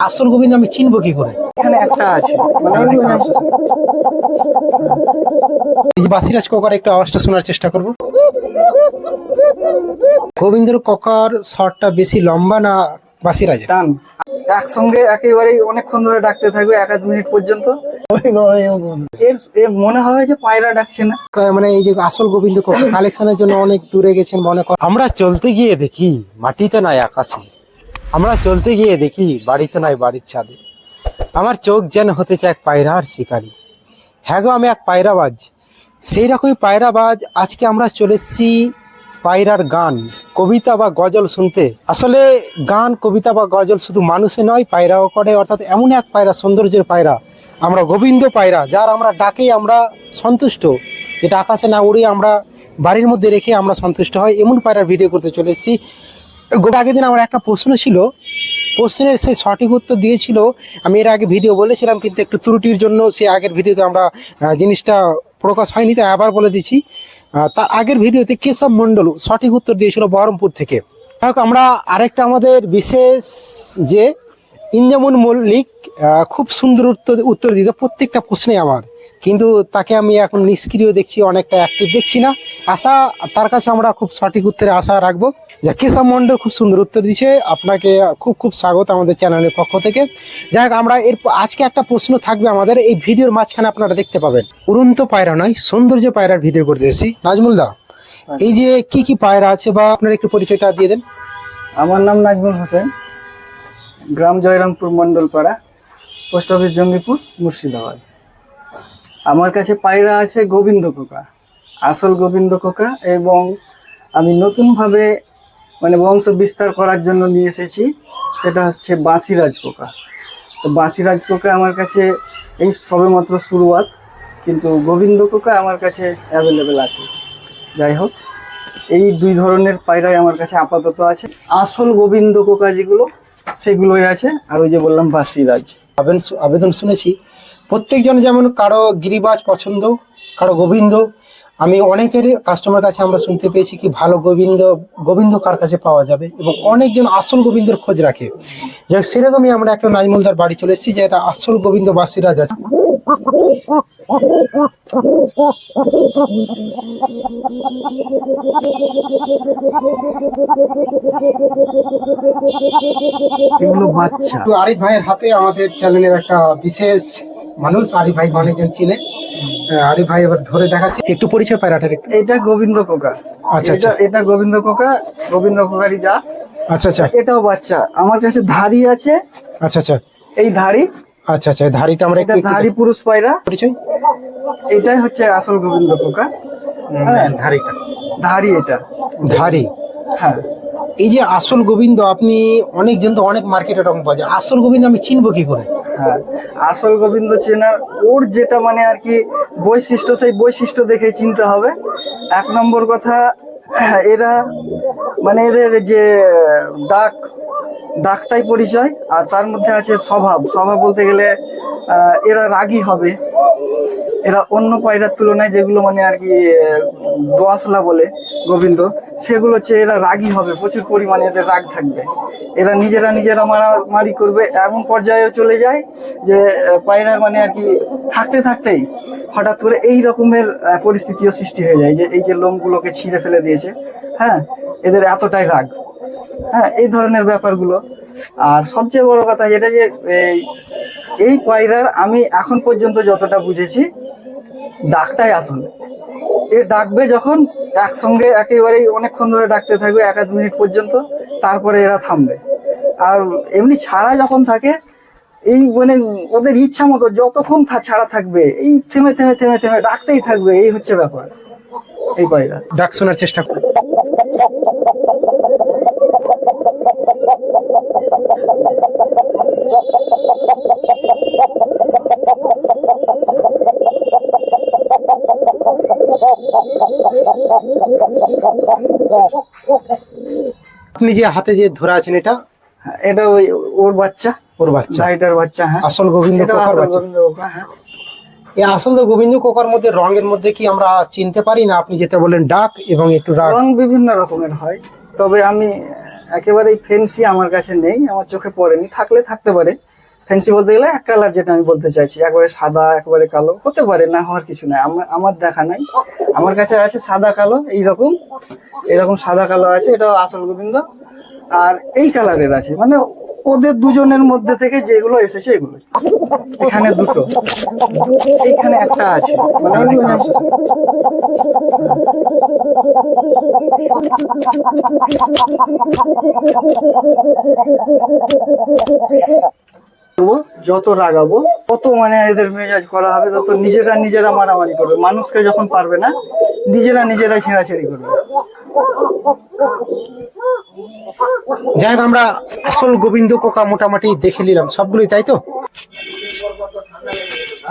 আসল গোবিন্দ আমি চিনবো কি করে? এখানে একটা আছে। বাসিরাজ কোকার একটু আওয়াজটা শোনার চেষ্টা করব। গোবিন্দর কোকার শটটা বেশি লম্বা না বাসিরাজের? টান। একসঙ্গে একেবারেই অনেকক্ষণ ধরে ডাকতে থাকবে এক আধ মিনিট পর্যন্ত। এর এর মনে হবে যে পায়রা ডাকছে না। মানে এই যে আসল গোবিন্দ কালেকশনের জন্য অনেক দূরে গেছেন মনে কর। আমরা চলতে গিয়ে দেখি মাটিতে নয় আকাশে। আমরা চলতে গিয়ে দেখি বাড়িতে নয় বাড়ির ছাদে। আমার চোখ যেন হতে চায় এক পায়রার শিকারী। হ্যাঁ গো আমি এক পায়রাবাজ। সেই রকমই পায়রাবাজ আজকে আমরা চলে এসেছি পায়রার গান কবিতা বা গজল শুনতে। আসলে গান কবিতা বা গজল শুধু মানুষে নয় পায়রাও করে। অর্থাৎ এমন এক পায়রা সৌন্দর্যের পায়রা। আমরা গোবিন্দ পায়রা, যার আমরা ডাকেই আমরা সন্তুষ্ট। যেটা আকাশে না উড়ে আমরা বাড়ির মধ্যে রেখে আমরা সন্তুষ্ট হয়, এমন পায়রার ভিডিও করতে চলে এসেছি। আগের দিন আমার একটা প্রশ্ন ছিল। প্রশ্নের সে সঠিক উত্তর দিয়েছিল। আমি এর আগে ভিডিও বলেছিলাম, কিন্তু একটু ত্রুটির জন্য সে আগের ভিডিওতে আমরা জিনিসটা প্রকাশ হয়নি, তাই আবার বলে দিচ্ছি। তার আগের ভিডিওতে কেশব মণ্ডল সঠিক উত্তর দিয়েছিল বহরমপুর থেকে। আমরা আরেকটা আমাদের বিশেষ যে ইঞ্জামুন মল্লিক খুব সুন্দর উত্তর উত্তর দিত প্রত্যেকটা প্রশ্নে আমার। কিন্তু তাকে আমি এখন নিষ্ক্রিয় দেখছি অনেকটা অ্যাক্টিভ দেখছি না। আশা তার কাছে আমরা খুব সঠিক উত্তরে আশা রাখব। যে কেশব মন্ডল খুব সুন্দর উত্তর দিচ্ছে। আপনাকে খুব খুব স্বাগত আমাদের চ্যানেলের পক্ষ থেকে। যাই হোক আমরা এর আজকে একটা প্রশ্ন থাকবে আমাদের। এই ভিডিওর মাঝখানে আপনারা দেখতে পাবেন। উড়ন্ত পায়রা নয় সৌন্দর্য পায়রার ভিডিও করতে এসেছি। নাজমুল দা এই যে কি কি পায়রা আছে বা আপনার একটু পরিচয়টা দিয়ে দেন। আমার নাম নাজমুল হোসেন। গ্রাম জয়রামপুর মণ্ডলপাড়া পোস্ট অফিস জঙ্গিপুর, মুর্শিদাবাদ। আমার কাছে পায়রা আছে গোবিন্দ কোকা আসল গোবিন্দ কোকা এবং আমি নতুনভাবে মানে বংশ বিস্তার করার জন্য নিয়ে এসেছি, সেটা হচ্ছে বাঁশিরাজ পোকা তো বাঁশিরাজ পোকা আমার কাছে এই সবেমাত্র শুরুয়াত, কিন্তু গোবিন্দ কোকা আমার কাছে অ্যাভেলেবেল আছে। যাই হোক, এই দুই ধরনের পায়রাই আমার কাছে আপাতত আছে। আসল গোবিন্দ কোকা যেগুলো, সেগুলোই আছে, আর ওই যে বললাম বাসিরাজ। আবেদন শুনেছি। প্রত্যেকজন যেমন কারও গিরিবাজ পছন্দ, কারও গোবিন্দ। আমি অনেকের কাস্টমার কাছে আমরা শুনতে পেয়েছি কি ভালো গোবিন্দ গোবিন্দ কার কাছে পাওয়া যাবে এবং অনেকজন আসল গোবিন্দর খোঁজ রাখে। সেরকমই আমরা একটা নাইমুলদার বাড়ি চলে এসেছি যে এটা আসল গোবিন্দ বাসিরাজ আছে এগুলো বাচ্চা। তো আরিফ ভাইয়ের হাতে আমাদের চ্যানেলের একটা বিশেষ মানুষ আরিফ ভাই অনেকজন চিনে। আরিফ ভাই এবার ধরে দেখাচ্ছে। একটু পরিচয় পায়রাটার একটু। এটা গোবিন্দ কোকা আচ্ছা, এটা এটা গোবিন্দ কোকা গোবিন্দ কোকারই যা। আচ্ছা আচ্ছা। এটাও বাচ্চা। আমার কাছে ধাড়ি আছে। আচ্ছা আচ্ছা। এই ধাড়ি আচ্ছা আচ্ছা ধাড়িটা আমরা একটু ধাড়ি পুরুষ পায়রা। পরিচয়? এটাই হচ্ছে আসল গোবিন্দ কোকা হ্যাঁ ধাড়িটা। ধাড়ি এটা। ধাড়ি? হ্যাঁ। এই যে আসল গোবিন্দ আপনি অনেকজন তো অনেক মার্কেটে রকম পাওয়া যায়। আসল গোবিন্দ আমি চিনবো কি করে? হ্যাঁ আসল গোবিন্দ চেনার ওর যেটা মানে আর কি বৈশিষ্ট্য সেই বৈশিষ্ট্য দেখে চিনতে হবে। এক নম্বর কথা এরা মানে এদের যে ডাক ডাকটাই পরিচয়, আর তার মধ্যে আছে স্বভাব। স্বভাব বলতে গেলে এরা রাগী হবে। এরা অন্য পায়রার তুলনায় যেগুলো মানে আর কি দোয়াশলা বলে গোবিন্দ, সেগুলো হচ্ছে এরা রাগী হবে। প্রচুর পরিমাণে এদের রাগ থাকবে। এরা নিজেরা নিজেরা মারামারি করবে। এমন পর্যায়েও চলে যায় যে পায়রার মানে আর কি থাকতে থাকতেই হঠাৎ করে এই রকমের পরিস্থিতিও সৃষ্টি হয়ে যায় যে, এই যে লোমগুলোকে ছিঁড়ে ফেলে দিয়েছে হ্যাঁ? এদের এতটাই রাগ। হ্যাঁ এই ধরনের ব্যাপারগুলো। আর সবচেয়ে বড় কথা যেটা যে, এই পায়রার আমি এখন পর্যন্ত যতটা বুঝেছি, ডাকটাই আসল। এ ডাকবে যখন একসঙ্গে একেবারেই অনেকক্ষণ ধরে ডাকতে থাকবে এক আধ মিনিট পর্যন্ত, তারপরে এরা থামবে। আর এমনি ছাড়া যখন থাকে, এই মানে ওদের ইচ্ছা মতো যতক্ষণ ছাড়া থাকবে, এই থেমে থেমে থেমে থেমে ডাকতেই থাকবে, এই হচ্ছে ব্যাপার, এই পায়রা। ডাক শোনার চেষ্টা করুন আপনি যে হাতে যে ধরে আছেন এটা? এটা ওই ওর বাচ্চা। ওর বাচ্চা। ভাইটার বাচ্চা হ্যাঁ। আসল গোবিন্দ কোকার বাচ্চা। হ্যাঁ। এই আসল তো গোবিন্দ কোকার মধ্যে রঙের মধ্যে কি আমরা চিনতে পারি না? আপনি যেটা বললেন ডাক এবং একটু রাগ। রং বিভিন্ন রকমের হয়। তবে আমি একেবারেই ফেন্সি আমার কাছে নেই আমার চোখে পড়েনি। থাকলে থাকতে পারে। ফেন্সি বলতে গেলে এক কালার যেটা আমি বলতে চাইছি, একবারে সাদা, একবারে কালো, হতে পারে, না হওয়ার কিছু নাই। আমার আমার দেখা নাই। আমার কাছে আছে সাদা কালো, এইরকম এরকম সাদা কালো আছে এটা আসল গোবিন্দ। আর এই কালারের আছে। মানে ওদের দুজনের মধ্যে থেকে যেগুলো এসেছে এগুলো। এখানে দুটো। এইখানে একটা আছে। মানে যত রাগাবো তত মানে এদের মেজাজ করা হবে তত নিজেরা নিজেরা মারামারি করবে। মানুষকে যখন পারবে না নিজেরা নিজেরাই ছেঁড়াছেড়ি করবে। যাই হোক আমরা আসল গোবিন্দ কোকা মোটামুটি দেখে নিলাম সবগুলোই তাই তো?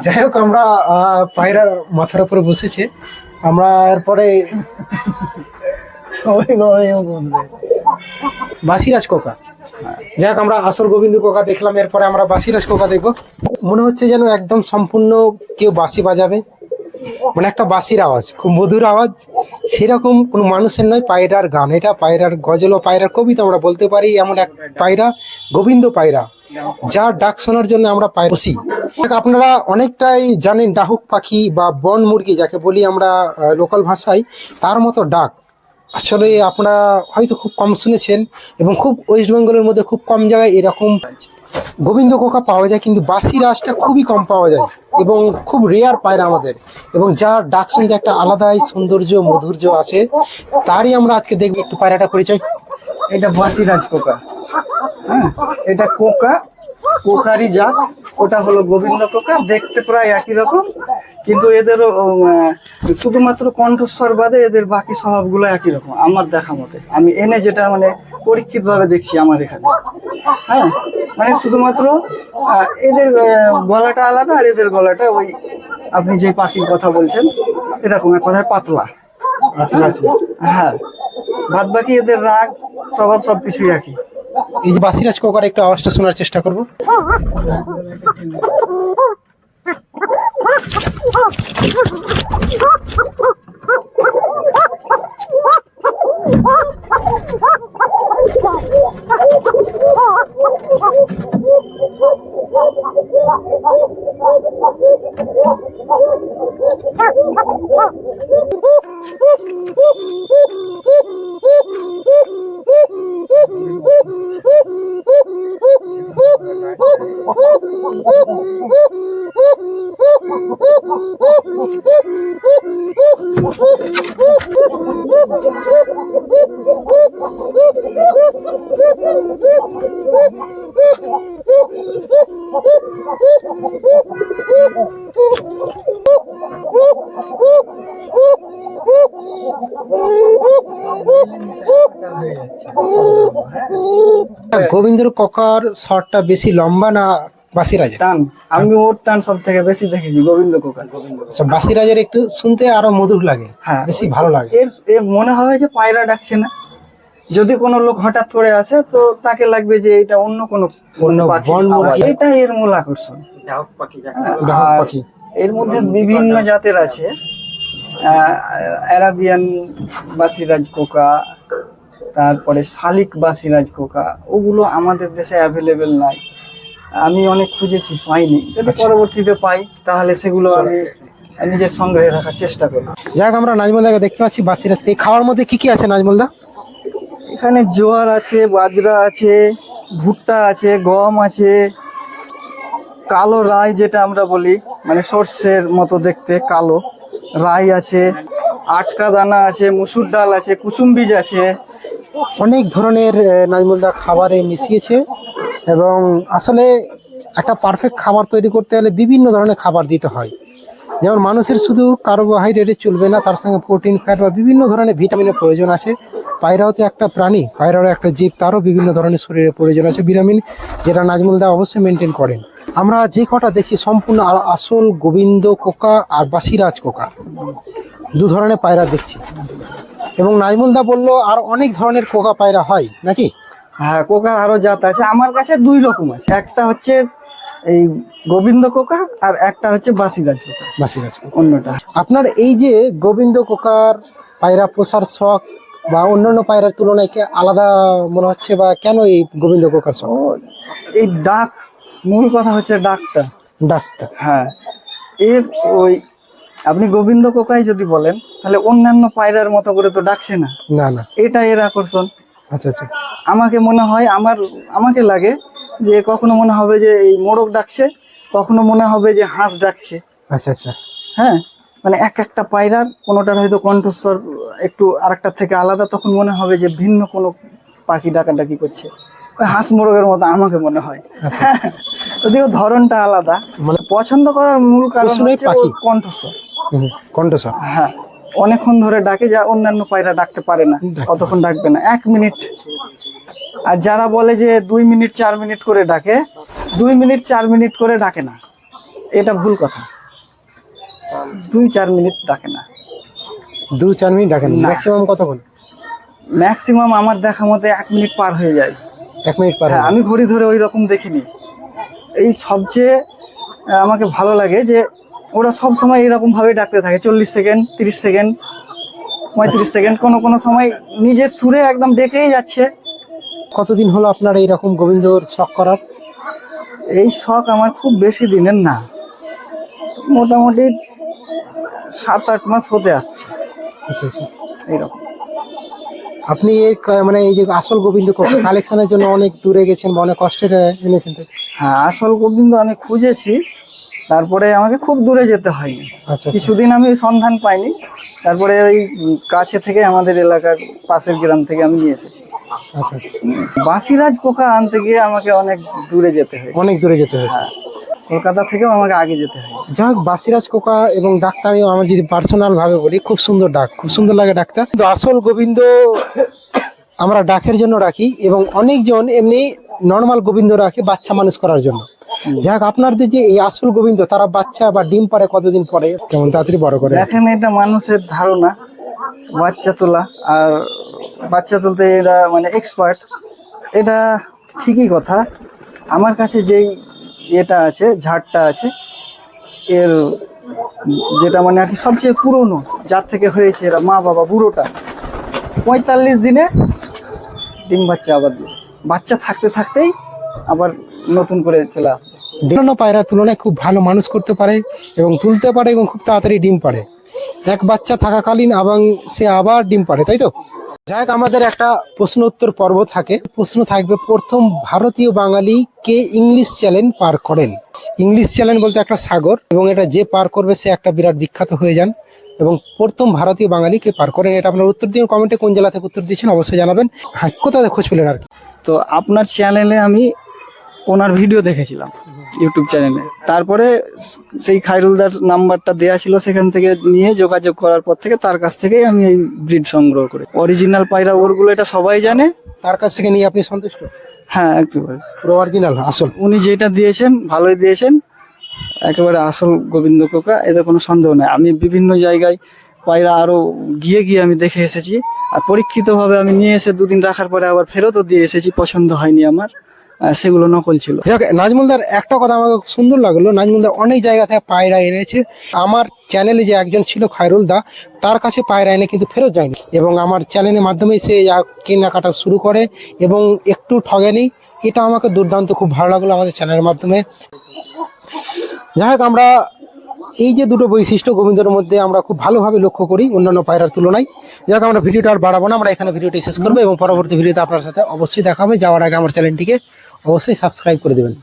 যাই হোক আমরা আহ, পায়রার মাথার উপরে বসেছে। আমরা এরপরে বাসিরাজ কোকা। যাই আমরা আসল গোবিন্দ কোকা দেখলাম, এরপরে আমরা বাসিরাজ কোকা দেখব। মনে হচ্ছে যেন একদম সম্পূর্ণ কেউ বাসি বাজাবে। মানে একটা বাঁশির আওয়াজ, খুব মধুর আওয়াজ। সেরকম কোনো মানুষের নয়, পায়রার গান। এটা পায়রার গজল ও পায়রার কবিতা আমরা বলতে পারি, এমন এক পায়রা, গোবিন্দ পায়রা, যার ডাক শোনার জন্য আমরা বসি। আপনারা অনেকটাই জানেন ডাহুক পাখি বা বন মুরগি, যাকে বলি আমরা লোকাল ভাষায়, তার মতো ডাক। আসলে আপনারা হয়তো খুব কম শুনেছেন এবং খুব ওয়েস্ট বেঙ্গলের মধ্যে খুব কম জায়গায় এরকম গোবিন্দ কোকা পাওয়া যায়, কিন্তু বাসি রাসটা খুবই কম পাওয়া যায় এবং খুব রেয়ার পায়রা আমাদের। এবং যার ডাক শুনতে একটা আলাদাই সৌন্দর্য, মধুর্য আছে, তারই আমরা আজকে দেখব। একটু পায়রাটা পরিচয়। এটা বাসি রাজ কোকা। হ্যাঁ এটা কোকা কোকারি জাত ওটা হলো গোবিন্দ কোকা দেখতে প্রায় একই রকম কিন্তু এদেরও শুধুমাত্র কণ্ঠস্বর বাদে এদের বাকি স্বভাবগুলো একই রকম আমার দেখা মতে। আমি এনে যেটা মানে পরীক্ষিত ভাবে দেখছি আমার এখানে। হ্যাঁ? মানে শুধুমাত্র এদের গলাটা আলাদা আর এদের গলাটা ওই আপনি যে পাখির কথা বলছেন এরকম এক কথায় পাতলা। হ্যাঁ। বাদ বাকি এদের রাগ স্বভাব সবকিছুই একই। এই যে বাসিরাজ কোকার একটু আওয়াজটা শোনার চেষ্টা করব। গোবিন্দর কোকার শটটা বেশি লম্বা না বাসিরাজের? টান। আমি ওর টান সব থেকে বেশি দেখেছি গোবিন্দ কোকা গোবিন্দ আচ্ছা বাসিরাজের একটু শুনতে আরও মধুর লাগে হ্যাঁ। বেশি ভালো লাগে। এর এ মনে হবে যে পায়রা ডাকছে না। যদি কোনো লোক হঠাৎ করে আসে তো তাকে লাগবে যে এটা অন্য কোনো অন্য। এটা এর মূল আকর্ষণ। হ্যাঁ, পাখি। এর মধ্যে বিভিন্ন জাতের আছে। অ্যারাবিয়ান বাসিরাজ কোকা তারপরে শালিক বাসিরাজ কোকা ওগুলো আমাদের দেশে অ্যাভেলেবেল নাই। আমি অনেক খুঁজেছি পাইনি। যদি আচ্ছা। পরবর্তীতে পাই তাহলে সেগুলো আমি নিজের সংগ্রহে রাখার চেষ্টা করব। যাই আমরা নাজমুলদাকে দেখতে পাচ্ছি বাসিরাজ এই খাওয়ার মধ্যে কি কি আছে নাজমুলদা? এখানে জোয়ার আছে বাজরা আছে ভুট্টা আছে গম আছে কালো রাই যেটা আমরা বলি মানে সর্ষের মতো দেখতে কালো রাই আছে আটকা দানা আছে মুসুর ডাল আছে কুসুম বীজ আছে। অনেক ধরনের নাজমুলদা খাবারে মিশিয়েছে। এবং আসলে একটা পারফেক্ট খাবার তৈরি করতে হলে বিভিন্ন ধরনের খাবার দিতে হয়। যেমন মানুষের শুধু কার্বোহাইড্রেটে চলবে না, তার সঙ্গে প্রোটিন ফ্যাট বা বিভিন্ন ধরনের ভিটামিনের প্রয়োজন আছে। পায়রাও তো একটা প্রাণী, পায়রারও একটা জীব, তারও বিভিন্ন ধরনের শরীরে প্রয়োজন আছে। ভিটামিন যেটা নাজমুল দা অবশ্যই মেনটেন করেন। আমরা যে কটা দেখছি, সম্পূর্ণ আসল গোবিন্দ কোকা আর বাসিরাজ কোকা। দু ধরনের পায়রা দেখছি। এবং নাজমুল দা বলল, আর অনেক ধরনের কোকা পায়রা হয়, নাকি? হ্যাঁ কোকার আরও জাত আছে। আমার কাছে দুই রকম আছে। একটা হচ্ছে এই গোবিন্দ কোকা আর একটা হচ্ছে বাসিরাজ কোকা। বাসিরাজ অন্যটা। আপনার এই যে গোবিন্দ কোকার পায়রা পোষার শখ বা অন্যান্য পায়রার তুলনায় কি আলাদা মনে হচ্ছে বা কেন এই গোবিন্দ কোকার শখ? এই ডাক মূল কথা হচ্ছে ডাকটা। ডাকটা। হ্যাঁ। এর ওই আপনি গোবিন্দ কোকাই যদি বলেন তাহলে অন্যান্য পায়রার মতো করে তো ডাকছে না। না না। এটা এর আকর্ষণ। আচ্ছা আচ্ছা। আমাকে মনে হয় আমার আমাকে লাগে যে কখনো মনে হবে যে এই মোরগ ডাকছে কখনো মনে হবে যে হাঁস ডাকছে। আচ্ছা আচ্ছা। হ্যাঁ মানে এক একটা পায়রার কোনোটার হয়তো কণ্ঠস্বর একটু আরেকটার থেকে আলাদা তখন মনে হবে যে ভিন্ন কোনো পাখি ডাকাডাকি করছে। ওই হাঁস মোরগের মতো আমাকে মনে হয়। যদিও ধরনটা আলাদা। মানে পছন্দ করার মূল কারণ হচ্ছে কণ্ঠস্বর। কণ্ঠস্বর। হ্যাঁ অনেকক্ষণ ধরে ডাকে যা অন্যান্য পায়রা ডাকতে পারে না কতক্ষণ ডাকবে না। এক মিনিট আর যারা বলে যে দুই মিনিট চার মিনিট করে ডাকে দুই মিনিট চার মিনিট করে ডাকে না। এটা ভুল কথা। দুই চার মিনিট ডাকে না। দু চার মিনিট ডাকে না। ম্যাক্সিমাম কতক্ষণ? ম্যাক্সিমাম আমার দেখা মতে এক মিনিট পার হয়ে যায়। এক মিনিট পার হ্যাঁ হয়ে আমি ঘড়ি ধরে ওই রকম দেখিনি। এই সবচেয়ে আমাকে ভালো লাগে যে ওরা সব সময় এরকম ভাবে ডাকতে থাকে। চল্লিশ সেকেন্ড তিরিশ সেকেন্ড পঁয়ত্রিশ সেকেন্ড কোনো কোনো সময় নিজের সুরে একদম ডেকেই যাচ্ছে। কতদিন হলো আপনার এইরকম গোবিন্দর শখ করার? এই শখ আমার খুব বেশি দিনের না। মোটামুটি সাত আট মাস হতে আসছে। আচ্ছা আচ্ছা। এইরকম। আপনি এই মানে এই যে আসল গোবিন্দ কালেকশনের জন্য অনেক দূরে গেছেন বা অনেক কষ্টের এনেছেন হ্যাঁ আসল গোবিন্দ আমি খুঁজেছি। তারপরে আমাকে খুব দূরে যেতে হয়নি। আচ্ছা আচ্ছা। কিছুদিন আমি সন্ধান পাইনি। তারপরে ওই কাছে থেকে আমাদের এলাকার পাশের গ্রাম থেকে আমি নিয়ে এসেছি। আচ্ছা বাসিরাজ পোকা আনতে গিয়ে আমাকে অনেক দূরে যেতে হয় অনেক দূরে যেতে হয়েছে। হ্যাঁ। কলকাতা থেকেও আমাকে আগে যেতে হয়েছে। যাই হোক বাসিরাজ কোকা এবং ডাকটা আমি আমার যদি পার্সোনাল ভাবে বলি খুব সুন্দর ডাক খুব সুন্দর লাগে ডাকটা কিন্তু আসল গোবিন্দ আমরা ডাকের জন্য রাখি এবং অনেকজন এমনি নর্মাল গোবিন্দ রাখে বাচ্চা মানুষ করার জন্য। যাই হোক আপনাদের যে এই আসল গোবিন্দ, তারা বাচ্চা বা ডিম পারে কতদিন পরে? কেমন তাড়াতাড়ি বড় করে। দেখেন, এটা মানুষের ধারণা, বাচ্চা তোলা। আর বাচ্চা তুলতে এরা মানে এক্সপার্ট এটা ঠিকই কথা। আমার কাছে যেই এটা আছে, ঝাড়টা আছে, এর যেটা মানে আর কি সবচেয়ে পুরনো, যার থেকে হয়েছে এরা মা, বাবা, বুড়োটা। পঁয়তাল্লিশ দিনে ডিম বাচ্চা আবার বাচ্চা থাকতে থাকতেই আবার নতুন করে চলে আসবে। অন্যান্য পায়রার তুলনায় খুব ভালো মানুষ করতে পারে এবং তুলতে পারে এবং খুব তাড়াতাড়ি ডিম পারে এক বাচ্চা থাকাকালীন এবং সে আবার ডিম পারে তাই তো? যাই হোক আমাদের একটা প্রশ্ন উত্তর পর্ব থাকে। প্রশ্ন থাকবে প্রথম ভারতীয় বাঙালি কে ইংলিশ চ্যানেল পার করেন? ইংলিশ চ্যানেল বলতে একটা সাগর এবং এটা যে পার করবে সে একটা বিরাট বিখ্যাত হয়ে যান। এবং প্রথম ভারতীয় বাঙালি কে পার করেন এটা আপনার উত্তর দিন কমেন্টে কোন জেলা থেকে উত্তর দিয়েছেন অবশ্যই জানাবেন। হ্যাঁ কোথায় খোঁজ পেলেন আর কি? তো আপনার চ্যানেলে আমি ওনার ভিডিও দেখেছিলাম ইউটিউব চ্যানেলে। তারপরে সেই খাইরুলদার নাম্বারটা দেয়া ছিল সেখান থেকে নিয়ে যোগাযোগ করার পর থেকে তার কাছ থেকেই আমি এই ব্রিড সংগ্রহ করি। অরিজিনাল পায়রা ওরগুলো এটা সবাই জানে। তার কাছ থেকে নিয়ে আপনি সন্তুষ্ট? হ্যাঁ একেবারে পুরো অরিজিনাল আসল? উনি যেটা দিয়েছেন ভালোই দিয়েছেন। একেবারে আসল গোবিন্দ কোকা এতে কোনো সন্দেহ নেই। আমি বিভিন্ন জায়গায় পায়রা আরও গিয়ে গিয়ে আমি দেখে এসেছি। আর পরীক্ষিতভাবে আমি নিয়ে এসে দুদিন রাখার পরে আবার ফেরতও দিয়ে এসেছি পছন্দ হয়নি আমার। সেগুলো নকল ছিল। নাজমুলদার একটা কথা আমাকে সুন্দর লাগল। নাজমুলদার অনেক জায়গা থেকে পায়রা এনেছে। আমার চ্যানেলে যে একজন ছিল খায়রুল দা, তার কাছে পায়রা এনে কিন্তু ফেরত যায়নি। এবং আমার চ্যানেলের মাধ্যমে সে কেনাকাটা শুরু করে এবং একটু ঠগেনি। এটা আমাকে দুর্দান্ত খুব ভালো লাগল আমাদের চ্যানেলের মাধ্যমে। যাই হোক, আমরা এই যে দুটো বৈশিষ্ট্য গোবিন্দর মধ্যে আমরা খুব ভালোভাবে লক্ষ্য করি অন্যান্য পায়রার তুলনায়। যাক আমরা ভিডিওটা আর বাড়াবো না, আমরা এখানে ভিডিওটি শেষ করব এবং পরবর্তী ভিডিওতে আপনার সাথে অবশ্যই দেখা হবে। যাওয়ার আগে আমার চ্যানেলটিকে অবশ্যই সাবস্ক্রাইব করে দেবেন।